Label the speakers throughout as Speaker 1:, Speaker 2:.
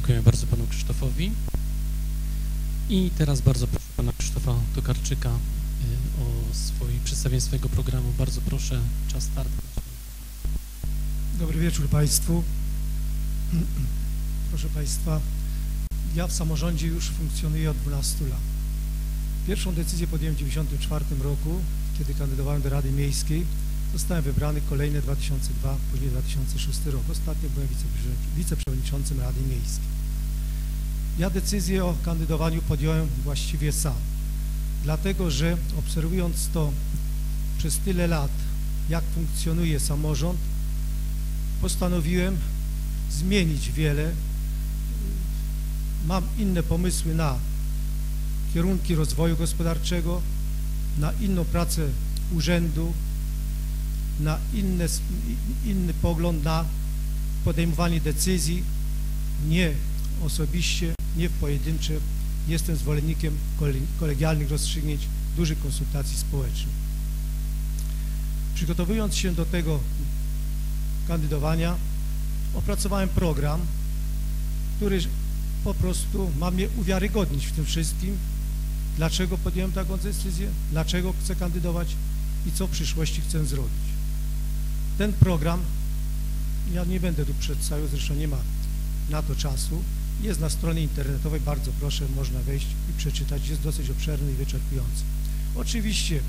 Speaker 1: Dziękuję bardzo panu Krzysztofowi. I teraz bardzo proszę pana Krzysztofa Tokarczyka y, o swoje przedstawienie swojego programu. Bardzo proszę, czas start.
Speaker 2: Dobry wieczór Państwu. Proszę Państwa, ja w samorządzie już funkcjonuję od 12 lat. Pierwszą decyzję podjąłem w 1994 roku, kiedy kandydowałem do Rady Miejskiej. Zostałem wybrany kolejny 2002, później 2006 rok. Ostatnio byłem wiceprzewodniczącym Rady Miejskiej. Ja decyzję o kandydowaniu podjąłem właściwie sam, dlatego że obserwując to przez tyle lat, jak funkcjonuje samorząd, postanowiłem zmienić wiele. Mam inne pomysły na kierunki rozwoju gospodarczego, na inną pracę urzędu, na inne, inny pogląd na podejmowanie decyzji, nie osobiście, nie w pojedyncze. Jestem zwolennikiem kolegialnych rozstrzygnięć, dużych konsultacji społecznych. Przygotowując się do tego kandydowania, opracowałem program, który po prostu ma mnie uwiarygodnić w tym wszystkim, dlaczego podjąłem taką decyzję, dlaczego chcę kandydować i co w przyszłości chcę zrobić. Ten program, ja nie będę tu przedstawiał, zresztą nie ma na to czasu, jest na stronie internetowej, bardzo proszę, można wejść i przeczytać, jest dosyć obszerny i wyczerpujący. Oczywiście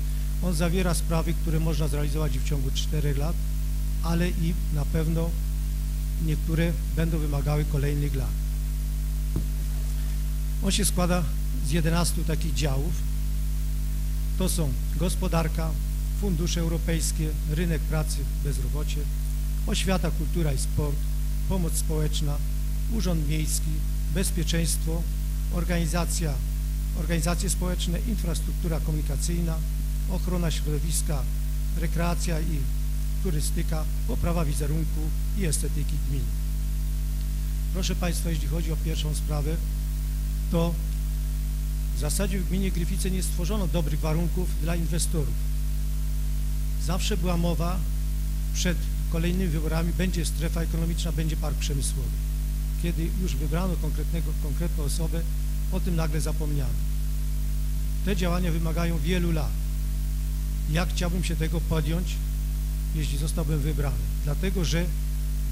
Speaker 2: on zawiera sprawy, które można zrealizować w ciągu 4 lat, ale i na pewno niektóre będą wymagały kolejnych lat. On się składa z 11 takich działów. To są gospodarka, fundusze europejskie, rynek pracy, bezrobocie, oświata, kultura i sport, pomoc społeczna, urząd miejski, bezpieczeństwo, organizacja, organizacje społeczne, infrastruktura komunikacyjna, ochrona środowiska, rekreacja i turystyka, poprawa wizerunku i estetyki gminy. Proszę Państwa, jeśli chodzi o pierwszą sprawę, to w zasadzie w gminie Gryfice nie stworzono dobrych warunków dla inwestorów. Zawsze była mowa przed kolejnymi wyborami, będzie strefa ekonomiczna, będzie park przemysłowy. Kiedy już wybrano konkretnego, konkretną osobę, o tym nagle zapomniano. Te działania wymagają wielu lat. Jak chciałbym się tego podjąć, jeśli zostałbym wybrany? Dlatego, że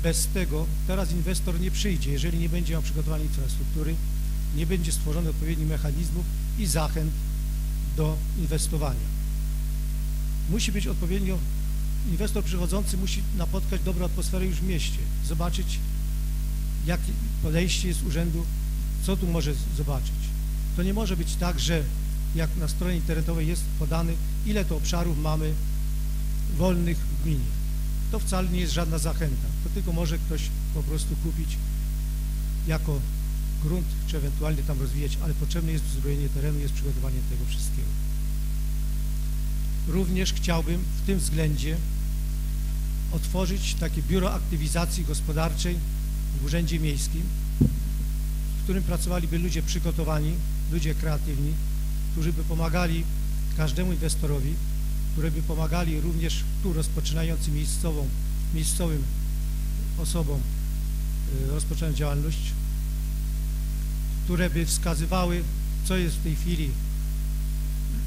Speaker 2: bez tego teraz inwestor nie przyjdzie, jeżeli nie będzie miał przygotowanej infrastruktury, nie będzie stworzony odpowiednich mechanizmów i zachęt do inwestowania. Musi być odpowiednio, inwestor przychodzący musi napotkać dobrą atmosferę już w mieście, zobaczyć jak podejście jest urzędu, co tu może zobaczyć. To nie może być tak, że jak na stronie internetowej jest podany, ile to obszarów mamy wolnych w gminie. To wcale nie jest żadna zachęta, to tylko może ktoś po prostu kupić jako grunt, czy ewentualnie tam rozwijać, ale potrzebne jest uzbrojenie terenu, jest przygotowanie tego wszystkiego. Również chciałbym w tym względzie otworzyć takie biuro aktywizacji gospodarczej w Urzędzie Miejskim, w którym pracowaliby ludzie przygotowani, ludzie kreatywni, którzy by pomagali każdemu inwestorowi, które by pomagali również tu rozpoczynającym miejscową, miejscowym osobom y, rozpoczynając działalność, które by wskazywały, co jest w tej chwili,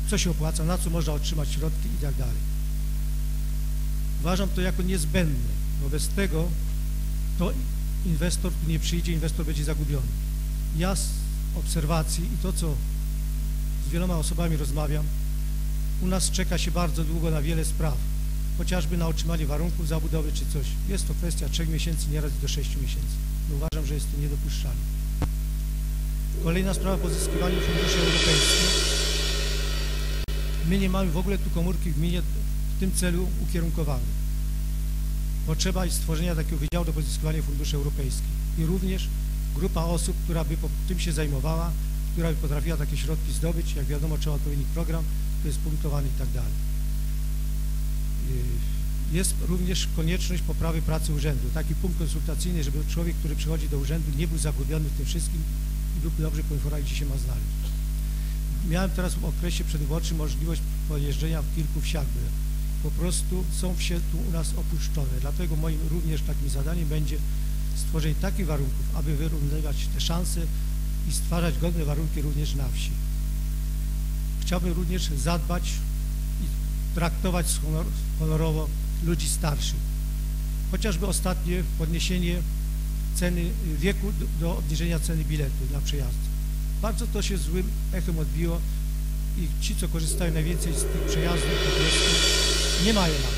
Speaker 2: co się opłaca, na co można otrzymać środki i tak dalej. Uważam to jako niezbędne. Wobec tego to inwestor tu nie przyjdzie, inwestor będzie zagubiony. Ja z obserwacji i to, co z wieloma osobami rozmawiam, u nas czeka się bardzo długo na wiele spraw, chociażby na otrzymanie warunków zabudowy czy coś. Jest to kwestia trzech miesięcy, nieraz do sześciu miesięcy. No uważam, że jest to niedopuszczalne. Kolejna sprawa pozyskiwanie funduszy europejskich. My nie mamy w ogóle tu komórki w gminie w tym celu ukierunkowanej. Potrzeba stworzenia takiego wydziału do pozyskiwania funduszy europejskich i również grupa osób, która by tym się zajmowała, która by potrafiła takie środki zdobyć, jak wiadomo trzeba odpowiedni program, to jest punktowany i tak dalej. Y, jest również konieczność poprawy pracy urzędu, taki punkt konsultacyjny, żeby człowiek, który przychodzi do urzędu nie był zagubiony w tym wszystkim i był dobrze poinformowany, gdzie się ma znaleźć. Miałem teraz w okresie przedwyborczym możliwość pojeżdżenia w kilku wsiach, po prostu są wsie tu u nas opuszczone, dlatego moim również takim zadaniem będzie stworzenie takich warunków, aby wyrównywać te szanse i stwarzać godne warunki również na wsi. Chciałbym również zadbać i traktować honor, honorowo ludzi starszych. Chociażby ostatnie podniesienie ceny wieku do, obniżenia ceny biletu dla przejazdu. Bardzo to się złym echem odbiło i ci, co korzystają najwięcej z tych przejazdów, po prostu nie mają na to.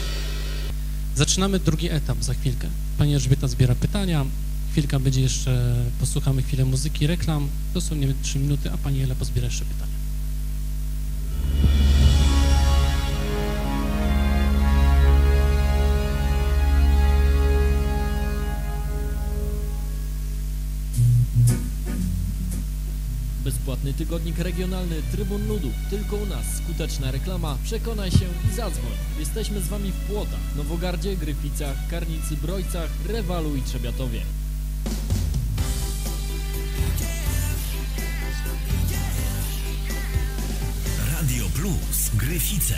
Speaker 1: Zaczynamy drugi etap za chwilkę. Pani Elżbieta zbiera pytania. Chwilka będzie jeszcze, posłuchamy chwilę muzyki, reklam. Dosłownie 3 minuty, a Pani Ela pozbiera jeszcze pytania.
Speaker 3: Tygodnik regionalny Trybun Nudu. Tylko u nas skuteczna reklama. Przekonaj się i zadzwoń. Jesteśmy z Wami w Płotach, Nowogardzie, Gryficach, Karnicy, Brojcach, Rewalu i Trzebiatowie.
Speaker 4: Radio Plus Gryfice.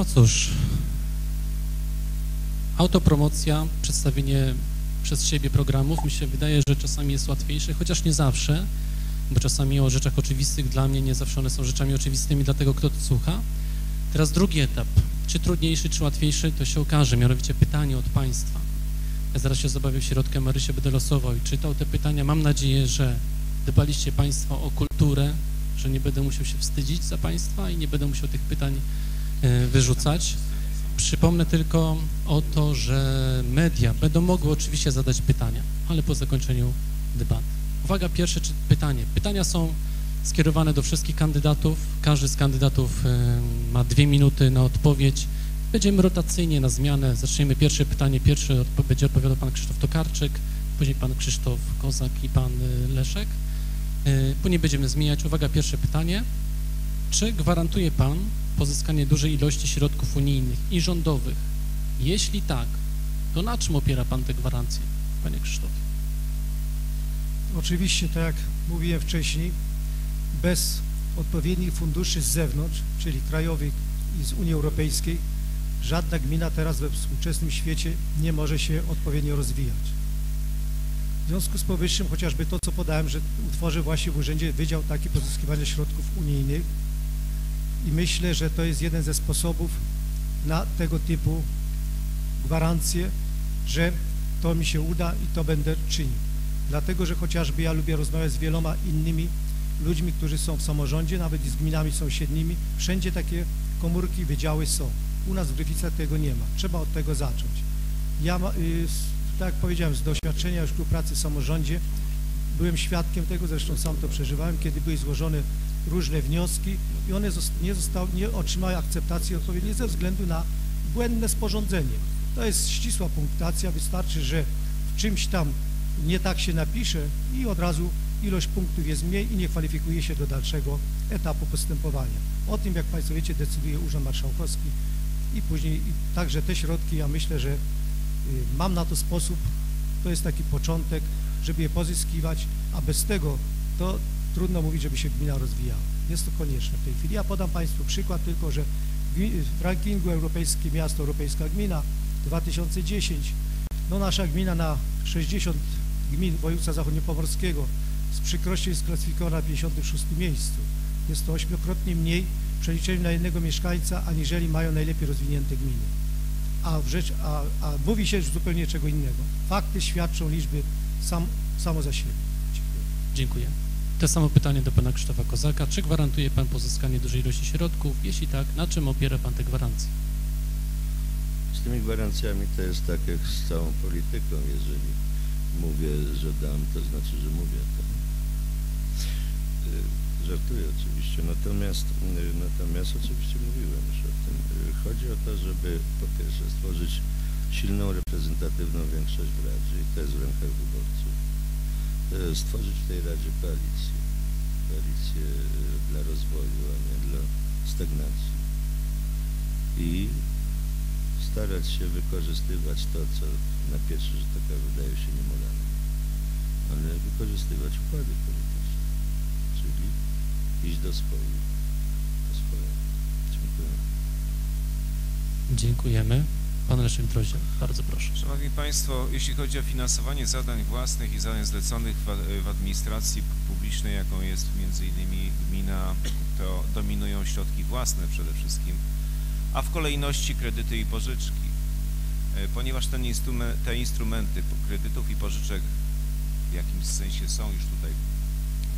Speaker 1: No cóż, autopromocja, przedstawienie przez siebie programów mi się wydaje, że czasami jest łatwiejsze, chociaż nie zawsze, bo czasami o rzeczach oczywistych dla mnie nie zawsze one są rzeczami oczywistymi dla tego, kto to słucha. Teraz drugi etap, czy trudniejszy, czy łatwiejszy, to się okaże, mianowicie pytanie od Państwa. Ja zaraz się zabawię środkiem, Marysię będę losował i czytał te pytania. Mam nadzieję, że dbaliście Państwo o kulturę, że nie będę musiał się wstydzić za Państwa i nie będę musiał tych pytań wyrzucać. Przypomnę tylko o to, że media będą mogły oczywiście zadać pytania, ale po zakończeniu debaty. Uwaga, pierwsze pytanie. Pytania są skierowane do wszystkich kandydatów. Każdy z kandydatów e, ma dwie minuty na odpowiedź. Będziemy rotacyjnie na zmianę. Zaczniemy pierwsze pytanie. Pierwszy będzie odpowiadał pan Krzysztof Tokarczyk, później pan Krzysztof Kozak i pan y, Leszek. Y, Później będziemy zmieniać. Uwaga, pierwsze pytanie. Czy gwarantuje pan pozyskanie dużej ilości środków unijnych i rządowych? Jeśli tak, to na czym opiera pan te gwarancje, panie Krzysztofie?
Speaker 2: Oczywiście, tak jak mówiłem wcześniej, bez odpowiednich funduszy z zewnątrz, czyli krajowych i z Unii Europejskiej, żadna gmina teraz we współczesnym świecie nie może się odpowiednio rozwijać. W związku z powyższym, chociażby to, co podałem, że utworzę właśnie w urzędzie Wydział taki pozyskiwania środków unijnych i myślę, że to jest jeden ze sposobów na tego typu gwarancje, że to mi się uda i to będę czynił. Dlatego, że chociażby ja lubię rozmawiać z wieloma innymi ludźmi, którzy są w samorządzie, nawet i z gminami sąsiednimi. Wszędzie takie komórki, wydziały są. U nas w Gryficach tego nie ma. Trzeba od tego zacząć. Ja, y, tak jak powiedziałem, z doświadczenia już pracy w samorządzie byłem świadkiem tego, zresztą sam to przeżywałem, kiedy były złożone różne wnioski i one nie, zostały, nie otrzymały akceptacji odpowiedniej ze względu na błędne sporządzenie. To jest ścisła punktacja, wystarczy, że w czymś tam nie tak się napisze i od razu ilość punktów jest mniej i nie kwalifikuje się do dalszego etapu postępowania. O tym, jak Państwo wiecie, decyduje Urząd Marszałkowski i później także te środki, ja myślę, że y, mam na to sposób, to jest taki początek, żeby je pozyskiwać, a bez tego to trudno mówić, żeby się gmina rozwijała. Jest to konieczne w tej chwili. Ja podam Państwu przykład tylko, że w rankingu Europejskie Miasto, Europejska Gmina 2010, no nasza gmina na 60 gmin województwa zachodniopomorskiego z przykrością jest klasyfikowana na 56 miejscu. Jest to ośmiokrotnie mniej w przeliczeniu na jednego mieszkańca, aniżeli mają najlepiej rozwinięte gminy. A, rzecz, a, a mówi się zupełnie czego innego. Fakty świadczą liczby sam, samo za siebie. Dziękuję.
Speaker 1: Dziękuję. To samo pytanie do pana Krzysztofa Kozaka. Czy gwarantuje pan pozyskanie dużej ilości środków? Jeśli tak, na czym opiera pan te gwarancje?
Speaker 5: Z tymi gwarancjami to jest tak jak z całą polityką. Jeżeli mówię, że dam, to znaczy, że mówię to. Y, Żartuję oczywiście, natomiast, y, natomiast oczywiście mówiłem już o tym. Y, Chodzi o to, żeby po pierwsze stworzyć silną, reprezentatywną większość w Radzie i to jest w rękach wyborców. Y, Stworzyć w tej Radzie koalicję. Koalicję y, dla rozwoju, a nie dla stagnacji. I starać się wykorzystywać to, co na pierwszy rzut oka wydaje się niemoralne. ale wykorzystywać układy polityczne, czyli iść do swoich, do swojego. Dziękuję.
Speaker 1: Dziękujemy. Pan Droziel, bardzo proszę.
Speaker 6: Szanowni Państwo, jeśli chodzi o finansowanie zadań własnych i zadań zleconych w, w administracji publicznej, jaką jest między innymi gmina, to dominują środki własne przede wszystkim, a w kolejności kredyty i pożyczki. E, Ponieważ ten instrument, te instrumenty kredytów i pożyczek w jakimś sensie są już tutaj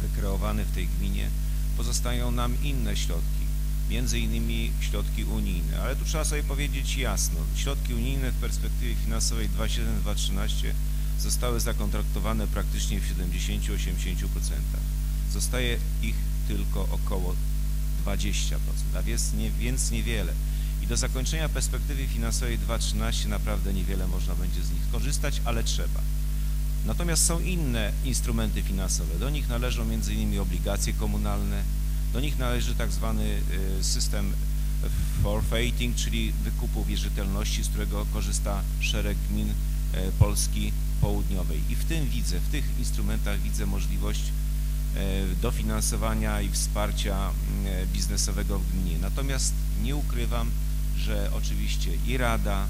Speaker 6: wykreowane w tej gminie, pozostają nam inne środki, między innymi środki unijne, ale tu trzeba sobie powiedzieć jasno, środki unijne w perspektywie finansowej 2007-2013 zostały zakontraktowane praktycznie w 70-80%. Zostaje ich tylko około 20%, a więc, nie, więc niewiele. I do zakończenia perspektywy finansowej 2013 naprawdę niewiele można będzie z nich skorzystać, ale trzeba. Natomiast są inne instrumenty finansowe. Do nich należą m.in. obligacje komunalne, do nich należy tak zwany y, system forfeiting, czyli wykupu wierzytelności, z którego korzysta szereg gmin y, Polski Południowej. I w tym widzę, w tych instrumentach widzę możliwość y, dofinansowania i wsparcia biznesowego w gminie. Natomiast nie ukrywam, że oczywiście i Rada,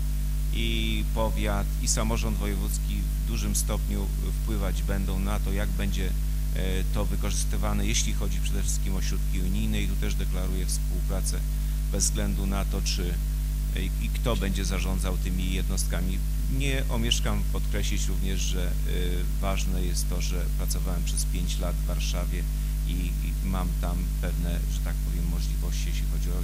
Speaker 6: i powiat, i samorząd wojewódzki w dużym stopniu wpływać będą na to, jak będzie to wykorzystywane, jeśli chodzi przede wszystkim o środki unijne i tu też deklaruję współpracę bez względu na to, czy i kto będzie zarządzał tymi jednostkami. Nie omieszkam podkreślić również, że ważne jest to, że pracowałem przez 5 lat w Warszawie i, i mam tam pewne, że tak powiem, możliwości, jeśli chodzi o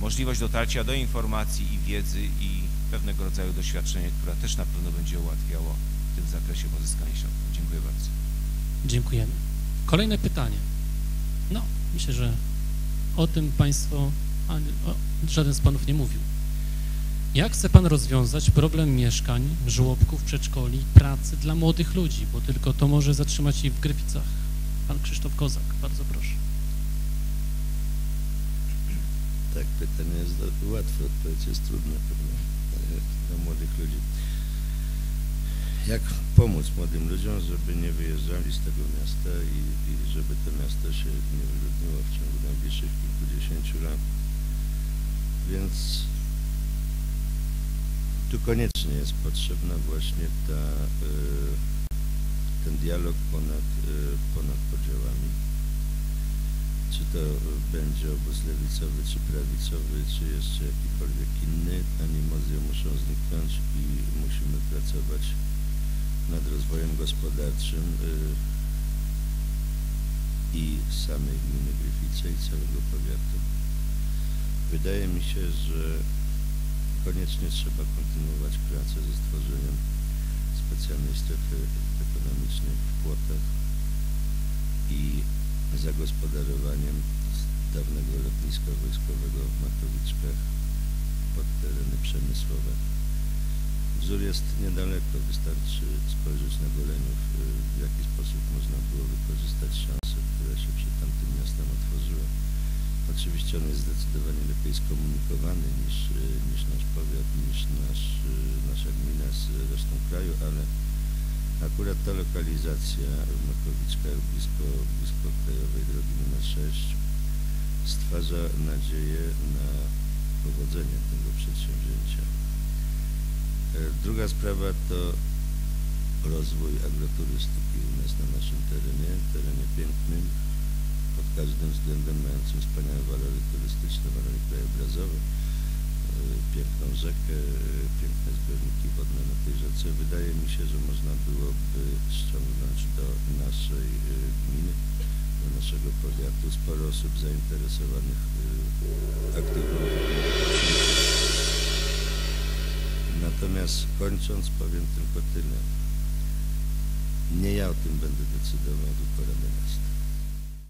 Speaker 6: możliwość dotarcia do informacji i wiedzy i pewnego rodzaju doświadczenie, które też na pewno będzie ułatwiało w tym zakresie pozyskanie środków. Dziękuję bardzo.
Speaker 1: Dziękujemy. Kolejne pytanie. No, myślę, że o tym Państwo, a, o, żaden z Panów nie mówił. Jak chce Pan rozwiązać problem mieszkań, żłobków, przedszkoli, pracy dla młodych ludzi, bo tylko to może zatrzymać ich w Gryficach? Pan Krzysztof Kozak, bardzo proszę.
Speaker 5: Tak, pytanie jest łatwe, odpowiedź jest trudna pewnie dla młodych ludzi. Jak pomóc młodym ludziom, żeby nie wyjeżdżali z tego miasta i, i żeby to miasto się nie wyludniło w ciągu najbliższych kilkudziesięciu lat. Więc tu koniecznie jest potrzebna właśnie ta, y, ten dialog ponad, y, ponad podziałami. Czy to będzie obóz lewicowy, czy prawicowy, czy jeszcze jakikolwiek inny, animozje muszą zniknąć i musimy pracować nad rozwojem gospodarczym y, i samej gminy Gryfice i całego powiatu. Wydaje mi się, że koniecznie trzeba kontynuować pracę ze stworzeniem specjalnej strefy ekonomicznej w Płotach i zagospodarowaniem dawnego lotniska wojskowego w Matowiczkach pod tereny przemysłowe. Wzór jest niedaleko, wystarczy spojrzeć na Goleniów, y, w jaki sposób można było wykorzystać szanse, które się przed tamtym miastem otworzyły. Oczywiście on jest zdecydowanie lepiej skomunikowany niż, y, niż nasz powiat, niż nasz, y, nasza gmina z resztą kraju, ale akurat ta lokalizacja w Makowiczkach blisko, blisko krajowej drogi nr 6 stwarza nadzieję na powodzenie tego przedsięwzięcia. E, druga sprawa to rozwój agroturystyki u nas na naszym terenie, terenie pięknym, pod każdym względem mającym wspaniałe walory turystyczne, walory krajobrazowe, e, piękną rzekę, e, piękne zbiorniki wodne na tej rzece. Wydaje mi się, że można byłoby ściągnąć do naszej gminy, do naszego powiatu sporo osób zainteresowanych aktywną Natomiast kończąc powiem tylko tyle. Nie ja o tym będę decydował, tylko Rada Miasta.